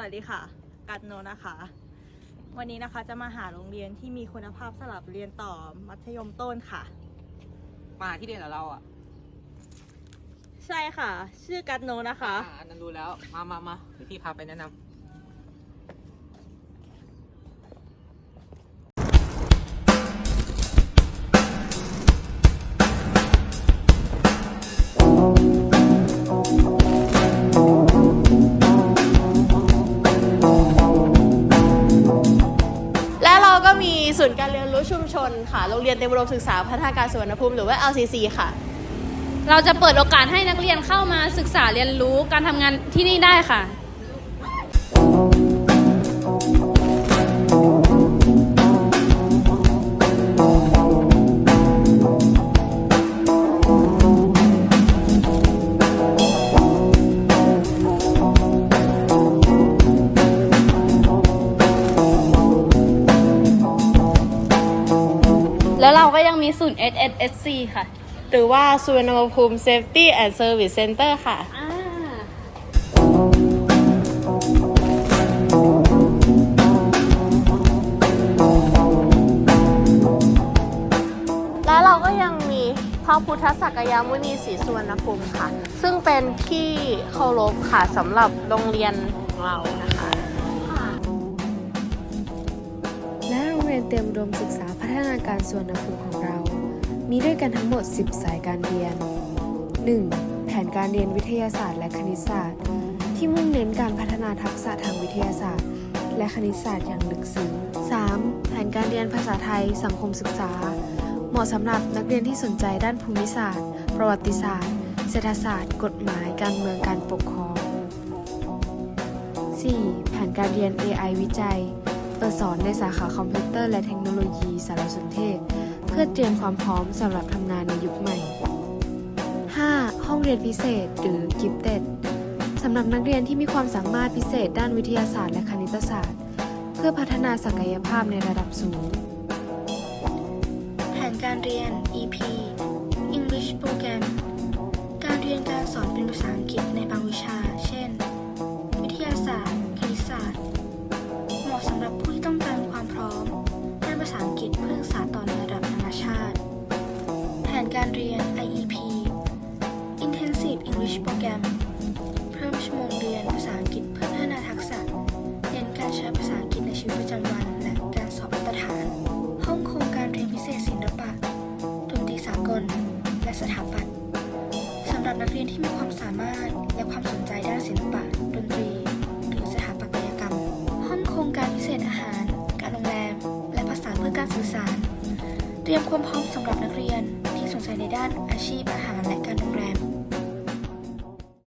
วัสดีค่ะ กัดโนนะคะ วันนี้นะคะจะมาหาโรงเรียนที่มีคุณภาพสำหรับเรียนต่อมัธยมต้นค่ะ มาที่เรียนกับเราอะใช่ค่ะ ชื่อกัดโนนะคะ อ่าอันนั้นรู้แล้ว มามามาเดี๋ยวพี่พาไปแนะนำ ศูนย์การเรียนรู้ชุมชนค่ะ โรงเรียนเตรียมอุดมศึกษาพัฒนาการสุวรรณภูมิหรือว่า LCC ค่ะ เราจะเปิดโอกาสให้นักเรียนเข้ามาศึกษาเรียนรู้การทำงานที่นี่ได้ค่ะ แล้วเราก็ยังมีศูนย์ SSSC ค่ะ หรือว่าสุวรรณภูมิ Safety and Service Center ค่ะ อ่าแล้วเราก็ยังมีพระพุทธสักยมุนีศรีสุวรรณภูมิค่ะ ซึ่งเป็นที่เคารพค่ะสำหรับโรงเรียนของเรานะคะ รียนเตรียมอุดมศึกษาพัฒนาการส่วนนภูมิของเรา มีด้วยกันทั้งหมด 10 สายการเรียน 1. แผนการเรียนวิทยาศาสตร์และคณิตศาสตร์ ที่มุ่งเน้นการพัฒนาทักษะทางวิทยาศาสตร์ และคณิตศาสตร์อย่างลึกซึ้ง 3. แผนการเรียนภาษาไทย สังคมศึกษา เหมาะสำหรับนักเรียนที่สนใจด้านภูมิศาสตร์ ประวัติศาสตร์ เศรษฐศาสตร์ กฎหมาย การเมืองการปกครอง 4. แผนการเรียน AI วิจัย เปิดสอนในสาขาคอมพิวเตอร์และเทคโนโลยีสารสนเทศ เพื่อเตรียมความพร้อมสำหรับทำงานในยุคใหม่ 5. ห้องเรียนพิเศษหรือ Gifted สำหรับนักเรียนที่มีความสามารถพิเศษด้านวิทยาศาสตร์และคณิตศาสตร์ เพื่อพัฒนาศักยภาพในระดับสูง แผนการเรียน EP English Program การเรียนการสอนเป็นภาษาอังกฤษในบางวิชา เช่น วิทยาศาสตร์ คณิตศาสตร์ ษาอังกฤษเพื่อศึกษาต่อในระดับนานาชาติ แผนการเรียน IEP Intensive English Program เพิ่มชั่วโมงเรียนภาษาอังกฤษเพื่อพัฒนาทักษะเรียนการใช้ภาษาอังกฤษในชีวิตประจำวัน และการสอบมาตรฐาน ห้องโครงการเรียนพิเศษศิลปะดนตรีสากล และสถาปัตย์สำหรับนักเรียนที่มีความสามารถและความสนใจด้านศิลปะดนตรี สื่อสาร เตรียมความพร้อมสำหรับนักเรียนที่สนใจในด้านอาชีพอาหารและการโรงแรม